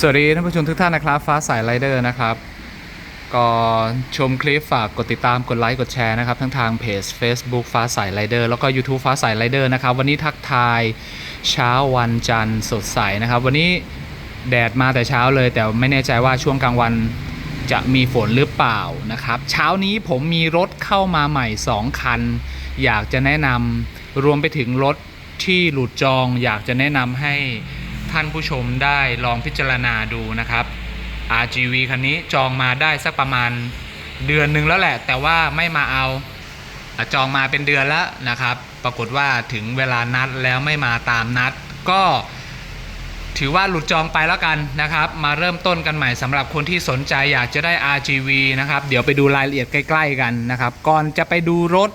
สวัสดีท่านผู้ชมทุกท่านนะครับ ฟ้าสายไรเดอร์นะครับ ก็ชมคลิปฝากกดติดตามกดไลค์กดแชร์นะครับ ทั้งทางเพจ Facebook ฟ้าสายไรเดอร์แล้วก็ YouTube ฟ้าสายไรเดอร์นะครับ วันนี้ทักทายเช้าวันจันทร์สดใสนะครับ วันนี้แดดมาแต่เช้าเลย แต่ไม่แน่ใจว่าช่วงกลางวันจะมีฝนหรือเปล่านะครับ เช้านี้ผมมีรถเข้ามาใหม่ 2 คัน อยากจะแนะนำรวมไปถึงรถที่หลุดจอง อยากจะแนะนำให้ ท่านผู้ชมได้ลองพิจารณาดูนะครับ RGV คันนี้จองมาได้สักประมาณเดือนหนึ่งแล้วแหละ แต่ว่าไม่มาเอาจองมาเป็นเดือนแล้วนะครับ ปรากฏว่าถึงเวลานัดแล้วไม่มาตามนัด ก็ถือว่าหลุดจองไปแล้วกันนะครับ มาเริ่มต้นกันใหม่สำหรับคนที่สนใจอยากจะได้ RGV นะครับ เดี๋ยวไปดูรายละเอียดใกล้ ๆ กันนะครับ ก่อนจะไปดูรถ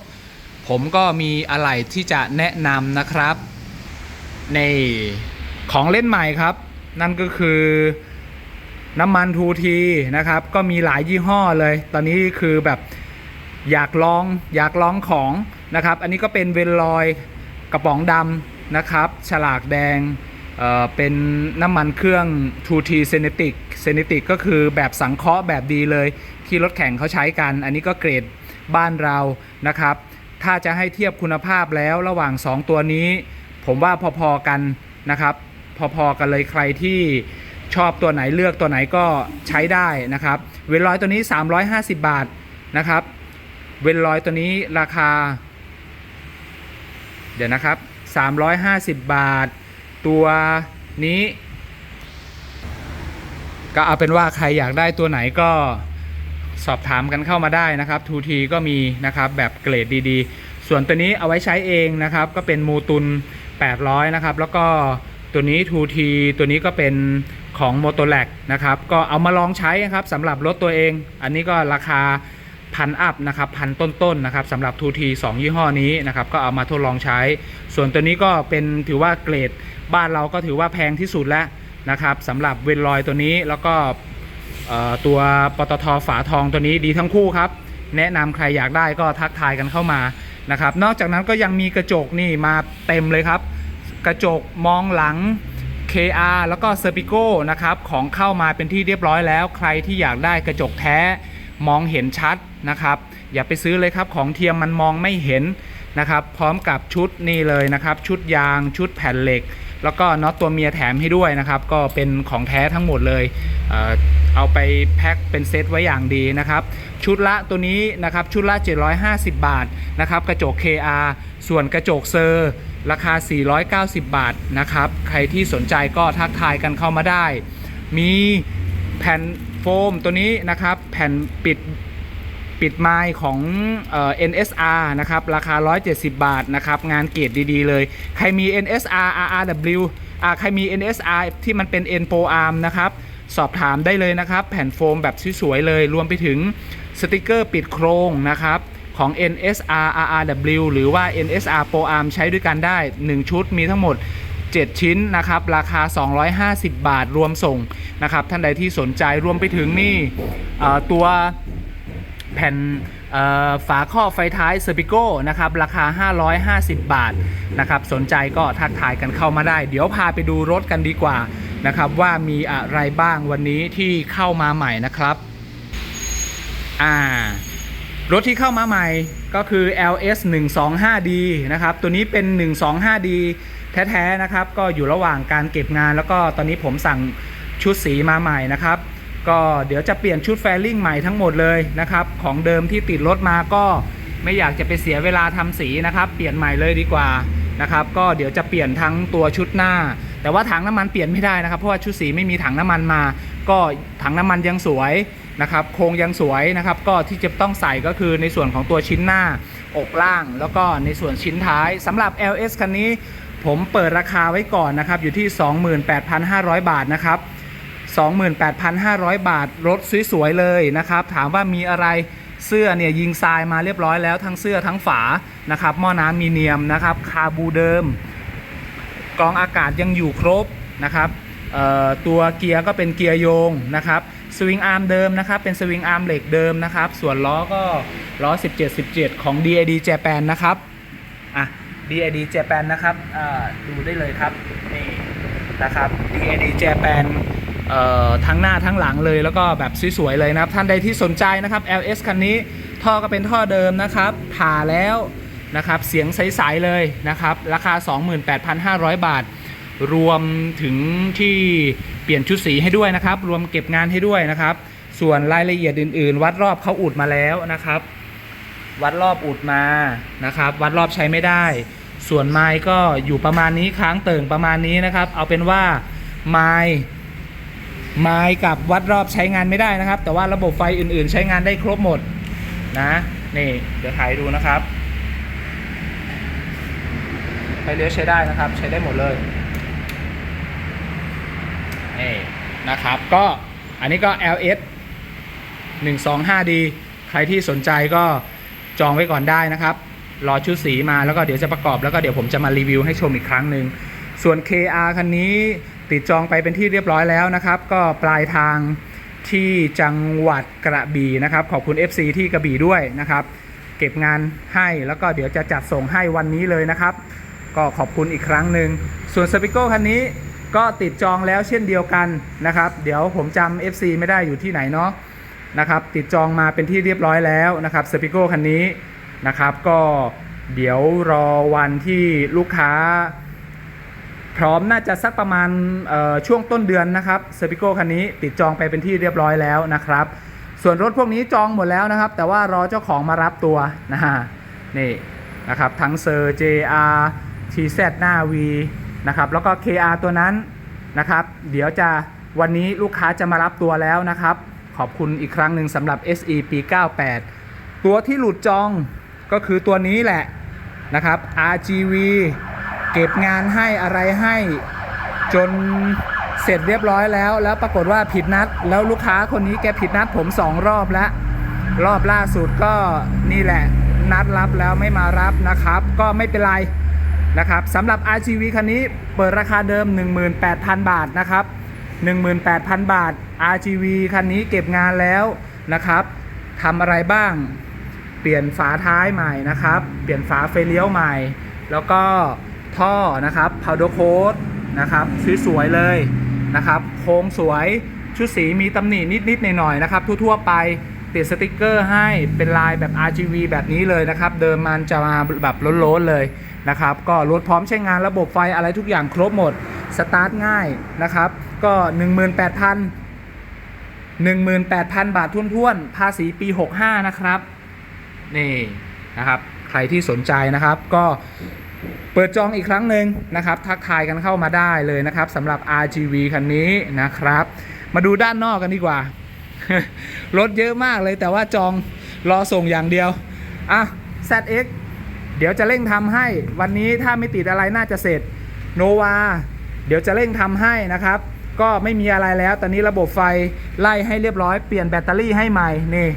ผมก็มีอะไรที่จะแนะนำนะครับใน ของเล่นใหม่ครับ นั่นก็คือน้ำมันทูทีนะครับ ก็มีหลายยี่ห้อเลย ตอนนี้คือแบบอยากลองอยากลองของนะครับ อันนี้ก็เป็นเวนลอยกระป๋องดำนะครับ ฉลากแดงเอ่อเป็นน้ำมันเครื่อง 2T s e n e t i c s e n e t i c ก็คือแบบสังเคราะห์แบบดีเลย ที่รถแข่งเขาใช้กัน อันนี้ก็เกรดบ้านเรานะครับ ถ้าจะให้เทียบคุณภาพแล้วระหว่าง 2 ตัวนี้ ผมว่าพอๆกันนะครับ พอๆกันเลยใครที่ชอบตัวไหนเลือกตัวไหนก็ใช้ได้นะครับ เวนลอยตัวนี้ 350 บาทนะครับ เวนลอยตัวนี้ราคา เดี๋ยวนะครับ 350 บาท ตัวนี้ ก็เอาเป็นว่าใครอยากได้ตัวไหนก็สอบถามกันเข้ามาได้นะครับทูทีก็มีนะครับแบบเกรดดีๆ ส่วนตัวนี้เอาไว้ใช้เองนะครับ ก็เป็นมูตุน 800 นะครับ แล้วก็ ตัวนี้ 2T ตัวนี้ก็เป็นของ m o t o l a c นะครับ ก็เอามาลองใช้นะครับสำหรับรถตัวเอง อันนี้ก็ราคาพันอัพนะครับพันต้นๆนะครับสำหรับ 2T 2 ยี่ห้อนี้นะครับ ก็เอามาทดลองใช้ ส่วนตัวนี้ก็เป็นถือว่าเกรดบ้านเราก็ถือว่าแพงที่สุดแล้วนะครับสำหรับเวนลอยตัวนี้แล้วก็ตัวปตทฝาทองตัวนี้ดีทั้งคู่ครับ แนะนำใครอยากได้ก็ทักทายกันเข้ามานะครับ นอกจากนั้นก็ยังมีกระจกนี่มาเต็มเลยครับ กระจกมองหลัง KR แล้วก็ s e r p i c o นะครับของเข้ามาเป็นที่เรียบร้อยแล้ว ใครที่อยากได้กระจกแท้มองเห็นชัดนะครับ อย่าไปซื้อเลยครับของเทียมมันมองไม่เห็นนะครับ พร้อมกับชุดนี่เลยนะครับ ชุดยางชุดแผ่นเหล็ก แล้วก็น็อตตัวเมียแถมให้ด้วยนะครับ ก็เป็นของแท้ทั้งหมดเลย เอ่อเอาไปแพ็คเป็นเซตไว้อย่างดีนะครับ ชุดละตัวนี้นะครับชุดละ 750 บาทนะครับกระจก KR ส่วนกระจกเซอร์ราคา 490 บาทนะครับใครที่สนใจก็ทักทายกันเข้ามาได้ มีแผ่นโฟมตัวนี้นะครับแผ่นปิดปิดไม้ของเอ่อ NSR นะครับราคา 170 บาทนะครับงานเกรดดีๆ เลย ใครมี NSR RRW อ่าใครมี NSR ที่มันเป็น N Pro Arm นะครับสอบถามได้เลยนะครับ แผ่นโฟมแบบสวยๆเลย รวมไปถึง สติกเกอร์ปิดโครงนะครับของ NSR RRW หรือว่า NSR Pro Arm ใช้ด้วยกันได้ 1 ชุดมีทั้งหมด 7 ชิ้นนะครับ ราคา 250 บาทรวมส่งนะครับ ท่านใดที่สนใจรวมไปถึงนี่ตัวแผ่นฝาครอบไฟท้ายเซอร์ปิโก้นะครับ ราคา 550 บาทนะครับ สนใจก็ทักทายกันเข้ามาได้ เดี๋ยวพาไปดูรถกันดีกว่านะครับ ว่ามีอะไรบ้างวันนี้ที่เข้ามาใหม่นะครับ อ่ารถที่เข้ามาใหม่ก็คือ LS 125D นะครับ ตัวนี้เป็น 125D แท้ๆนะครับ ก็อยู่ระหว่างการเก็บงาน แล้วก็ตอนนี้ผมสั่งชุดสีมาใหม่นะครับ ก็เดี๋ยวจะเปลี่ยนชุดแฟลิ่งใหม่ทั้งหมดเลยนะครับ ของเดิมที่ติดรถมาก็ไม่อยากจะไปเสียเวลาทำสีนะครับ เปลี่ยนใหม่เลยดีกว่านะครับ ก็เดี๋ยวจะเปลี่ยนทั้งตัวชุดหน้า แต่ว่าถังน้ำมันเปลี่ยนไม่ได้นะครับ เพราะว่าชุดสีไม่มีถังน้ำมันมา ก็ถังน้ำมันยังสวย นะครับโครงยังสวยนะครับ ก็ที่จะต้องใส่ก็คือในส่วนของตัวชิ้นหน้าอกล่าง แล้วก็ในส่วนชิ้นท้ายสำหรับ LS คันนี้ผมเปิดราคาไว้ก่อนนะครับ อยู่ที่ 28,500 บาทนะครับ 28,500 บาทรถสวยๆเลยนะครับ ถามว่ามีอะไรเสื้อเนี่ยยิงทรายมาเรียบร้อยแล้วทั้งเสื้อทั้งฝานะครับหม้อน้ำมีเนียมนะครับ คาบูเดิมกรองอากาศยังอยู่ครบนะครับตัวเกียร์ก็เป็นเกียร์โยงนะครับ สวิงอาร์มเดิมนะครับ เป็นสวิงอาร์มเหล็กเดิมนะครับ ส่วนล้อก็ล้อ 17 17 ของ DID Japan นะครับ อะ DID Japan นะครับดูได้เลยครับ นี่นะครับ DID Japan เอ่อทั้งหน้าทั้งหลังเลยแล้วก็แบบสวยๆเลยนะครับ ท่านใดที่สนใจนะครับ LS คันนี้ท่อก็เป็นท่อเดิมนะครับผ่าแล้วนะครับ เสียงใสๆเลยนะครับ ราคา 28,500 บาท รวมถึงที่เปลี่ยนชุดสีให้ด้วยนะครับ รวมเก็บงานให้ด้วยนะครับ ส่วนรายละเอียดอื่น ๆ วัดรอบเขาอุดมาแล้วนะครับ วัดรอบอุดมานะครับ วัดรอบใช้ไม่ได้ ส่วนไม้ก็อยู่ประมาณนี้ค้างเติ่งประมาณนี้นะครับ เอาเป็นว่าไม้ไม้กับวัดรอบใช้งานไม่ได้นะครับ แต่ว่าระบบไฟอื่น ๆ ใช้งานได้ครบหมดนะนี่เดี๋ยวถ่ายดูนะครับไฟเลี้ยวใช้ได้นะครับ ใช้ได้หมดเลย นี่นะครับ ก็อันนี้ก็ LS 125D ใครที่สนใจก็จองไว้ก่อนได้นะครับ รอชุดสีมาแล้วก็เดี๋ยวจะประกอบแล้วก็เดี๋ยวผมจะมารีวิวให้ชมอีกครั้งหนึ่ง ส่วน KR คันนี้ติดจองไปเป็นที่เรียบร้อยแล้วนะครับ ก็ปลายทางที่จังหวัดกระบี่นะครับ ขอบคุณ FC ที่กระบี่ด้วยนะครับ เก็บงานให้แล้วก็เดี๋ยวจะจัดส่งให้วันนี้เลยนะครับ ก็ขอบคุณอีกครั้งหนึ่งส่วนสปิโก้คันนี้ ก็ติดจองแล้วเช่นเดียวกันนะครับ เดี๋ยวผมจำ FC ไม่ได้อยู่ที่ไหนเนาะนะครับติดจองมาเป็นที่เรียบร้อยแล้วนะครับสปิโก้คันนี้นะครับก็เดี๋ยวรอวันที่ลูกค้า พร้อมน่าจะสักประมาณช่วงต้นเดือนนะครับสปิโก้คันนี้ติดจองไปเป็นที่เรียบร้อยแล้วนะครับ ส่วนรถพวกนี้จองหมดแล้วนะครับ แต่ว่ารอเจ้าของมารับตัวนะฮะนี่นะครับทั้งเซอร์ JR TZ หน้า V นะครับแล้วก็ KR ตัวนั้นนะครับเดี๋ยวจะวันนี้ลูกค้าจะมารับตัวแล้วนะครับ ขอบคุณอีกครั้งหนึ่งสำหรับ SE ปี 98 ตัวที่หลุดจองก็คือตัวนี้แหละนะครับ RGV เก็บงานให้อะไรให้จนเสร็จเรียบร้อยแล้ว แล้วปรากฏว่าผิดนัด แล้วลูกค้าคนนี้แกผิดนัดผมสองรอบแล้ว รอบล่าสุดก็นี่แหละนัดรับแล้วไม่มารับนะครับ ก็ไม่เป็นไร นะครับสำหรับ RGV คันนี้เปิดราคาเดิม 18,000 บาทนะครับ 18,000 บาท RGV คันนี้เก็บงานแล้วนะครับทำอะไรบ้าง เปลี่ยนฝาท้ายใหม่นะครับ เปลี่ยนฝาไฟเลี้ยวใหม่ แล้วก็ท่อนะครับ powder coat นะครับสวยๆเลยนะครับ โครงสวยชุดสีมีตำหนินิดๆหน่อยๆนะครับ ทั่วๆไป ติดสติกเกอร์ให้เป็นลายแบบ RGB แบบนี้เลยนะครับ เดิมมันจะมาแบบล้นๆเลยนะครับ ก็รถพร้อมใช้งานระบบไฟอะไรทุกอย่างครบหมด สตาร์ทง่ายนะครับ ก็ 18,000 18,000 บาทท้วนๆ ภาษีปี 65 นะครับ นี่นะครับ ใครที่สนใจนะครับ ก็เปิดจองอีกครั้งหนึ่งนะครับ ทักทายกันเข้ามาได้เลยนะครับสำหรับ RGV คันนี้นะครับ มาดูด้านนอกกันดีกว่า รถเยอะมากเลยแต่ว่าจองรอส่งอย่างเดียว อะ ZX เดี๋ยวจะเร่งทำให้วันนี้ถ้าไม่ติดอะไรน่าจะเสร็จโนวาเดี๋ยวจะเร่งทำให้นะครับ ก็ไม่มีอะไรแล้ว ตอนนี้ระบบไฟไล่ให้เรียบร้อย เปลี่ยนแบตเตอรี่ให้ใหม่นี่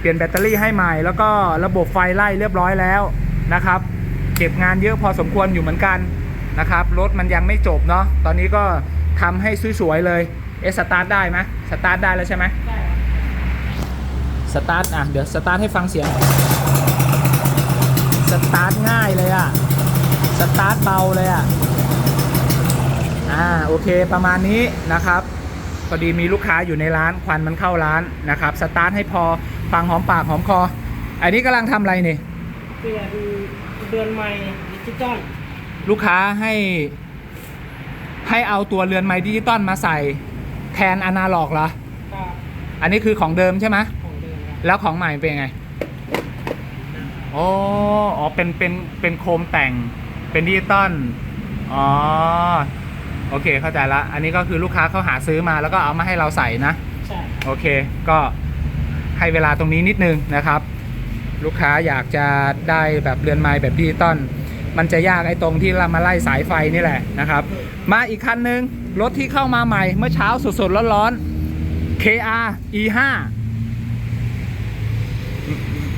เปลี่ยนแบตเตอรี่ให้ใหม่ แล้วก็ระบบไฟไล่เรียบร้อยแล้วนะครับ เก็บงานเยอะพอสมควรอยู่เหมือนกันนะครับรถมันยังไม่จบเนาะตอนนี้ก็ทำให้สวยๆเลยเอสตาร์ทได้ไหมสตาร์ทได้แล้วใช่ไหม สตาร์ทอะ เดี๋ยวสตาร์ทให้ฟังเสียง สตาร์ทง่ายเลยอะ สตาร์ทเบาเลยอะ อ่าโอเคประมาณนี้นะครับพอดีมีลูกค้าอยู่ในร้านควันมันเข้าร้านนะครับสตาร์ทให้พอฟังหอมปากหอมคอ อันนี้กำลังทำอะไรนี่เปลี่ยนเดือนใหม่ดิจิตอลลูกค้าให้ให้เอาตัวเรือนไม้ดิจิตอลมาใส่แทนอนาล็อกเหรอก็อันนี้คือของเดิมใช่ไหม แล้วของใหม่เป็นยังไงอ๋ออ๋อเป็นเป็นเป็นโคมแต่งเป็นดิจิตอลอ๋อโอเคเข้าใจละอันนี้ก็คือลูกค้าเขาหาซื้อมาแล้วก็เอามาให้เราใส่นะใช่โอเคก็ให้เวลาตรงนี้นิดนึงนะครับ ลูกค้าอยากจะได้แบบเรือนไม้แบบดิจิตอลมันจะยากไอ้ตรงที่เรามาไล่สายไฟนี่แหละนะครับ มาอีกคันหนึ่งรถที่เข้ามาใหม่เมื่อเช้าสดๆร้อนๆ KR E5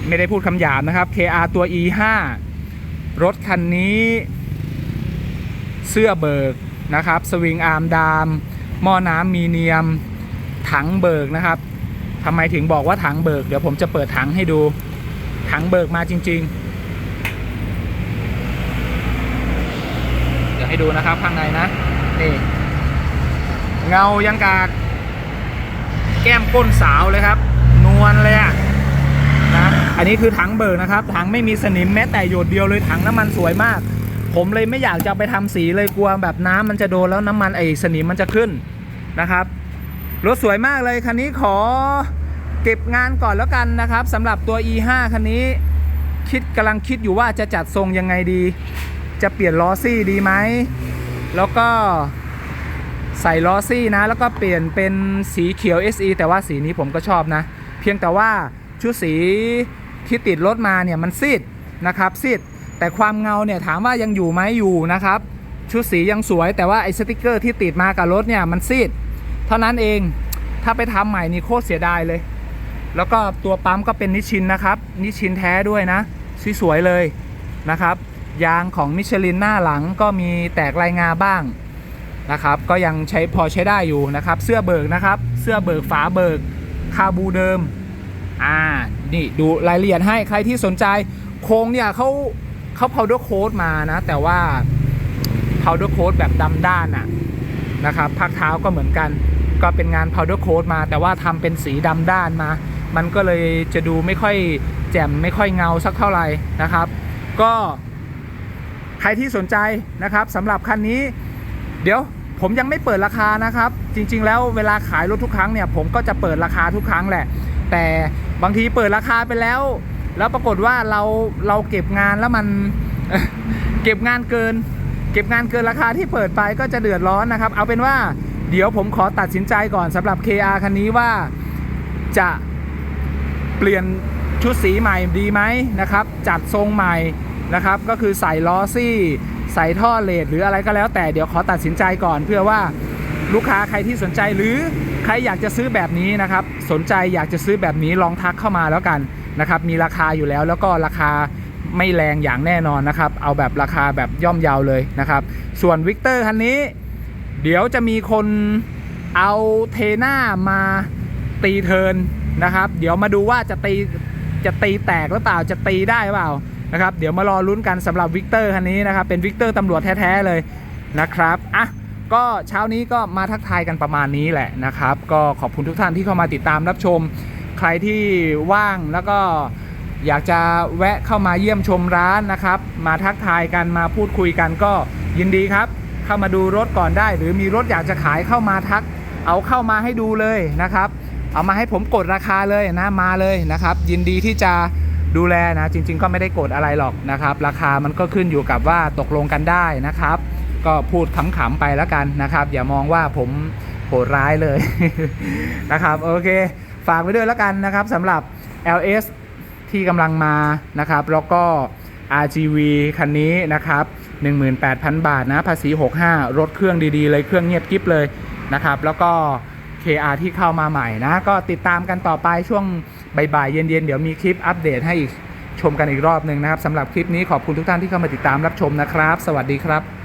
ไม่ได้พูดคำหยาบนะครับ KR ตัว E5 รถคันนี้เสื้อเบิกนะครับ สวิงอาร์มดามหม้อน้ำมีเนียม ถังเบิกนะครับทำไมถึงบอกว่าถังเบิก เดี๋ยวผมจะเปิดถังให้ดู ถังเบิกมาจริง ๆ เดี๋ยวให้ดูนะครับข้างในนะนี่เงายังกากแก้มก้นสาวเลยครับ นวลเลยอะนะ อันนี้คือถังเบิกนะครับ ถังไม่มีสนิมแม้แต่หยดเดียวเลยถังน้ำมันสวยมาก ผมเลยไม่อยากจะไปทำสีเลยกลัวแบบน้ำมันจะโดนแล้วน้ำมันไอ้สนิมมันจะขึ้นนะครับรถสวยมากเลยคันนี้ขอเก็บงานก่อนแล้วกันนะครับสำหรับตัว E5 คันนี้คิดกำลังคิดอยู่ว่าจะจัดทรงยังไงดี จะเปลี่ยนล้อซี่ดีไหม แล้วก็ใส่ล้อซี่นะ แล้วก็เปลี่ยนเป็นสีเขียว SE แต่ว่าสีนี้ผมก็ชอบนะ เพียงแต่ว่าชุดสี ที่ติดรถมาเนี่ยมันซีดนะครับซีดแต่ความเงาเนี่ยถามว่ายังอยู่ไหมอยู่นะครับ ชุดสียังสวยแต่ว่าไอ้สติกเกอร์ที่ติดมากับรถเนี่ยมันซีดเท่านั้นเองถ้าไปทำใหม่นี่โคตรเสียดายเลย แล้วก็ตัวปั๊มก็เป็นนิชินนะครับ นิชชินแท้ด้วยนะสวยๆเลยนะครับยางของมิชลินหน้าหลังก็มีแตกลายงาบ้างนะครับ ก็ยังใช้พอใช้ได้อยู่นะครับ เสื้อเบิกนะครับ เสื้อเบิกฝาเบิกคาบูเดิม อ่า นี่ดูรายละเอียดให้ใครที่สนใจโครงเนี่ยเขาเขา powder coat มานะ แต่ว่า powder coat แบบดำด้านอะนะครับพักเท้าก็เหมือนกัน ก็เป็นงาน powder coat มา แต่ว่าทำเป็นสีดำด้านมา มันก็เลยจะดูไม่ค่อยแจ่มไม่ค่อยเงาสักเท่าไหร่นะครับ ก็ใครที่สนใจนะครับสำหรับคันนี้ เดี๋ยวผมยังไม่เปิดราคานะครับ จริง ๆ แล้วเวลาขายรถทุกครั้งเนี่ยผมก็จะเปิดราคาทุกครั้งแหละ แต่บางทีเปิดราคาไปแล้ว แล้วปรากฏว่าเราเราเก็บงานแล้วมันเก็บงานเกิน เก็บงานเกินราคาที่เปิดไปก็จะเดือดร้อนนะครับ เอาเป็นว่าเดี๋ยวผมขอตัดสินใจก่อนสำหรับ KR คันนี้ว่าจะเปลี่ยนชุดสีใหม่ดีไหมนะครับ จัดทรงใหม่นะครับ ก็คือใส่ล้อซี่ ใส่ท่อเลดหรืออะไรก็แล้วแต่เดี๋ยวขอตัดสินใจก่อนเพื่อว่า ลูกค้าใครที่สนใจหรือใครอยากจะซื้อแบบนี้นะครับ สนใจอยากจะซื้อแบบนี้ลองทักเข้ามาแล้วกันนะครับ มีราคาอยู่แล้วแล้วก็ราคาไม่แรงอย่างแน่นอนนะครับ เอาแบบราคาแบบย่อมเยาวเลยนะครับ ส่วนวิกเตอร์คันนี้ เดี๋ยวจะมีคนเอาเทน่ามาตีเทินนะครับ เดี๋ยวมาดูว่าจะตีจะตีแตกหรือเปล่าจะตีได้หรือเปล่านะครับ เดี๋ยวมารอลุ้นกันสำหรับวิกเตอร์คันนี้นะครับ เป็นวิกเตอร์ตำรวจแท้ ๆ เลยนะครับอะ ก็เช้านี้ก็มาทักทายกันประมาณนี้แหละนะครับ ก็ขอบคุณทุกท่านที่เข้ามาติดตามรับชม ใครที่ว่างแล้วก็อยากจะแวะเข้ามาเยี่ยมชมร้านนะครับ มาทักทายกันมาพูดคุยกันก็ยินดีครับ เข้ามาดูรถก่อนได้ หรือมีรถอยากจะขายเข้ามาทัก เอาเข้ามาให้ดูเลยนะครับ เอามาให้ผมกดราคาเลยนะมาเลยนะครับ ยินดีที่จะดูแลนะจริง ๆ ก็ไม่ได้กดอะไรหรอกนะครับ ราคามันก็ขึ้นอยู่กับว่าตกลงกันได้นะครับ ก็พูดขำๆไปแล้วกันนะครับ อย่ามองว่าผมโหดร้ายเลยนะครับโอเค ฝากไว้ด้วยแล้วกันนะครับสำหรับ LS ที่กำลังมานะครับ แล้วก็ RGV คันนี้นะครับ 18,000 บาทนะภาษี 65 รถเครื่องดีๆ เลยเครื่องเงียบกริบเลยนะครับ แล้วก็ KR ที่เข้ามาใหม่นะ ก็ติดตามกันต่อไปช่วงบ่ายๆเย็นๆ เดี๋ยวมีคลิปอัปเดตให้อีกชมกันอีกรอบหนึ่งนะครับสำหรับคลิปนี้ขอบคุณทุกท่านที่เข้ามาติดตามรับชมนะครับ สวัสดีครับ